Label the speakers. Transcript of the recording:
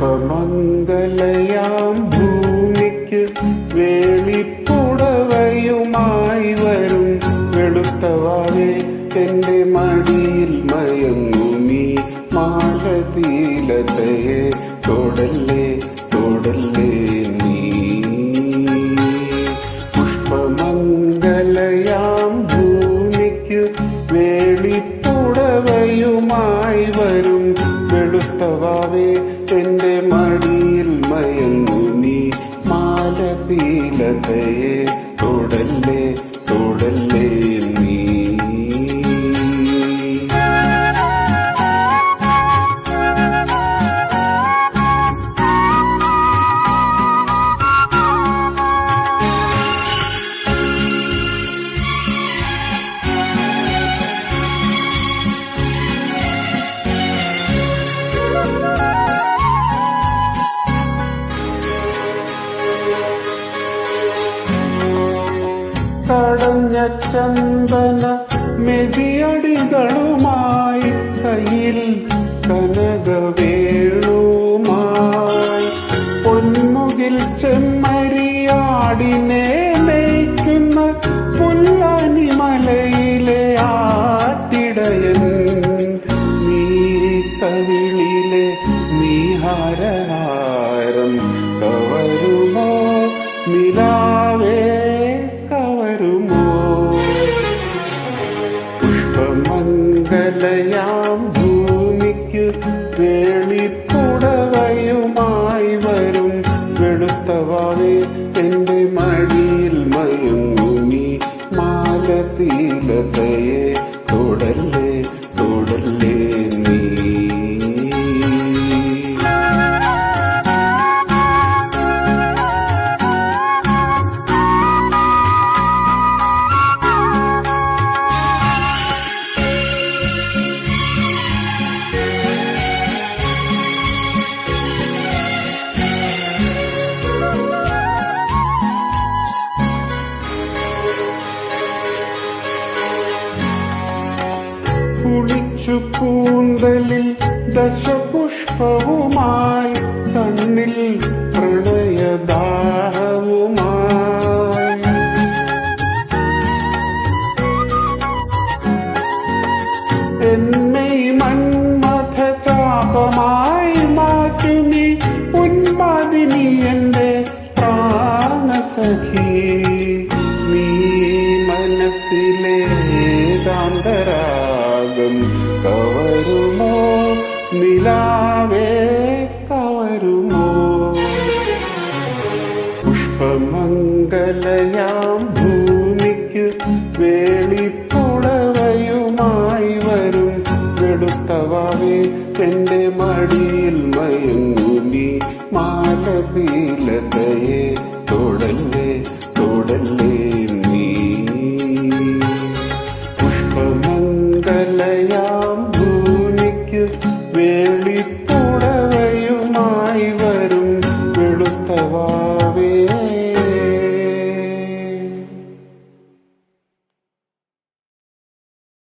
Speaker 1: പുഷ്പമംഗലയാം ഭൂമിക്ക് വേളിപ്പുടവയുമായി വരും. വെളുത്തവാവേ എന്റെ മടിയിൽ മയങ്ങുമീ മാലതീലതയെ തൊടല്ലേ തൊടല്ലേ നീ. പുഷ്പമംഗലയാം വെളുത്തവാവേ എന്റെ മടിയിൽ മയങ്ങുമീ മാലതീലതയെ തൊടല്ലേ തൊടല്ലേ തടഞ്ഞ ചന്ദന മെതിയടികളുമായി കയ്യിൽ കനകവേളുമായി പൊന്മുകിൽ ചെമ്മരിയാടിനെ മേയ്ക്കുന്ന പുല്ലാനി മലയിലെ ആട്ടിടയൻ. നീ തവിളിലെ നീഹാരഹാരം കവരുമോ? നിലാവേ വേളിപ്പുടവയുമായി വരും വെളുത്തവാവേ എന്റെ മടിയിൽ മയങ്ങുനി മാലതീലതയെ തൊടല്ലേ കൂന്തലിൽ ദശപുഷ്പവുമായി കണ്ണിൽ പ്രണയദാഹവുമായി. എന്നെ മന്മഥ മാറ്റുനി ഉന്മാദിനി എന്റെ പ്രാണസഖി. നീ മനസ്സിലെ കവരുമോ? നിലാവേ കവരുമോ? പുഷ്പമംഗലയാം ഭൂമിക്ക് വേളിപ്പുടവയുമായി വരും. വെളുത്തവാവേ എന്റെ മടിയിൽ മയങ്ങുമി മാലതീലതയെ തൊടല്ലേ വിളയാം ഭൂമിക്ക് വേളിപ്പുടവയുമായി വരും വെളുത്തവാവേ